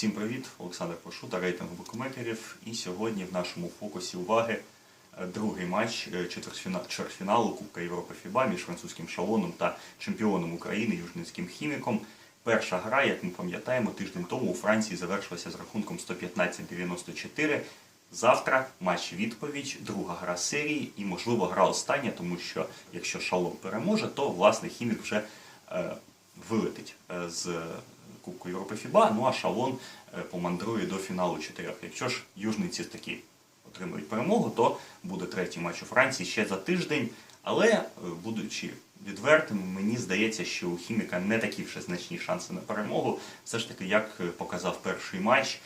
Всім привіт, Олександр Пошута, рейтинг букмекерів. І сьогодні в нашому фокусі уваги е, другий матч е, чвертьфіналу Кубка Європи ФІБА між французьким шалоном та чемпіоном України Южницьким хіміком. Перша гра, як ми пам'ятаємо, тиждень тому у Франції завершилася з рахунком 115-94. Завтра матч відповідь, друга гра серії і, можливо, гра остання, тому що якщо шалом переможе, то власне хімік вже е, вилетить е, з Кубку Європи ФІБА, ну а Шалон е, помандрує до фіналу чотирьох. Якщо ж южниці таки отримують перемогу, то буде третій матч у Франції ще за тиждень. Але, е, будучи відвертим, мені здається, що у хіміка не такі вже значні шанси на перемогу. Все ж таки, як е, показав перший матч,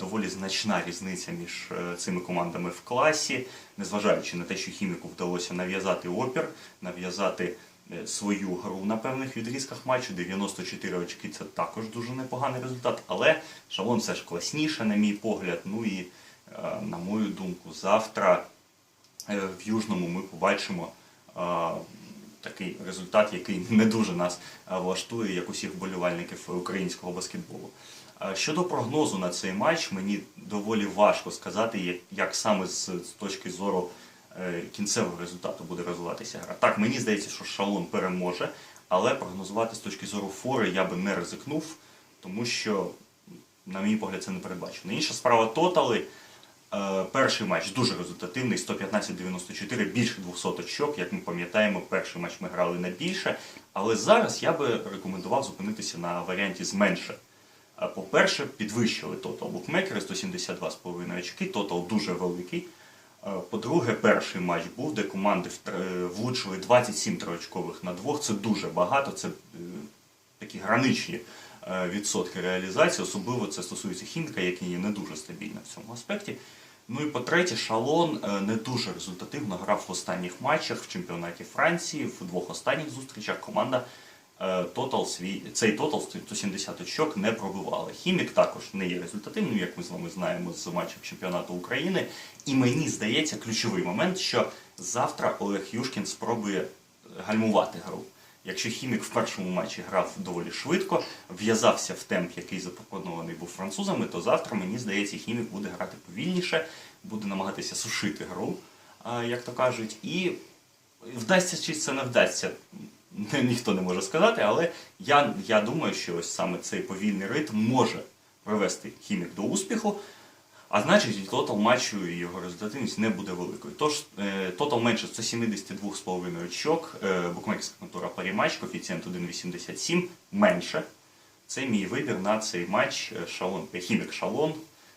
доволі значна різниця між цими командами в класі, незважаючи на те, що хіміку вдалося нав'язати опір, нав'язати свою гру на певних відрізках матчу. 94 очки це також дуже непоганий результат. Але шалон все ж класніше, на мій погляд. Ну і е, на мою думку, завтра е, в Южному ми побачимо е, такий результат, який не дуже нас е, влаштує, як усіх вболівальників українського баскетболу. Е, Щодо прогнозу на цей матч, мені доволі важко сказати, як, саме з, точки зору е, кінцевого результату буде розвиватися гра. Так, мені здається, що Шалон переможе, але прогнозувати з точки зору фори я би не ризикнув, тому що, на мій погляд, це не передбачено. Інша справа тотали. Е, Перший матч дуже результативний, 115-94, більше 200 очок. Як ми пам'ятаємо, перший матч ми грали на більше. Але зараз я би рекомендував зупинитися на варіанті з менше. Е, По-перше, підвищили тотал букмекери 172,5 очки, тотал дуже великий. Е, По-друге, перший матч був, де команди втр- влучили 27 триочкових на двох. Це дуже багато, це е, такі граничні е, відсотки реалізації. Особливо це стосується хіміка, який є не дуже стабільна в цьому аспекті. Ну і по-третє, Шалон е, не дуже результативно грав в останніх матчах в чемпіонаті Франції. В двох останніх зустрічах команда е, тотал свій, цей тотал 170 очок не пробивала. Хімік також не є результативним, як ми з вами знаємо з матчів чемпіонату України. І мені здається, ключовий момент, що завтра Олег Юшкін спробує гальмувати гру. Якщо хімік в першому матчі грав доволі швидко, в'язався в темп, який запропонований був французами, то завтра, мені здається, хімік буде грати повільніше, буде намагатися сушити гру, як то кажуть, і вдасться чи це не вдасться, ніхто не може сказати, але я, я думаю, що ось саме цей повільний ритм може привести хімік до успіху. А значить, тотал матчу і його результативність не буде великою. Тож тотал менше 172,5 очок, е, букмекерська контора Паріматч, коефіцієнт 1,87 менше. Це мій вибір на цей матч е, Шалон, е, Хімік Шалон.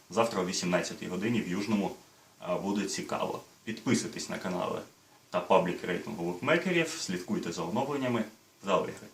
Завтра о 18 годині в Южному буде цікаво. Підписуйтесь на канали та паблік рейтингу букмекерів, слідкуйте за оновленнями. За вигри.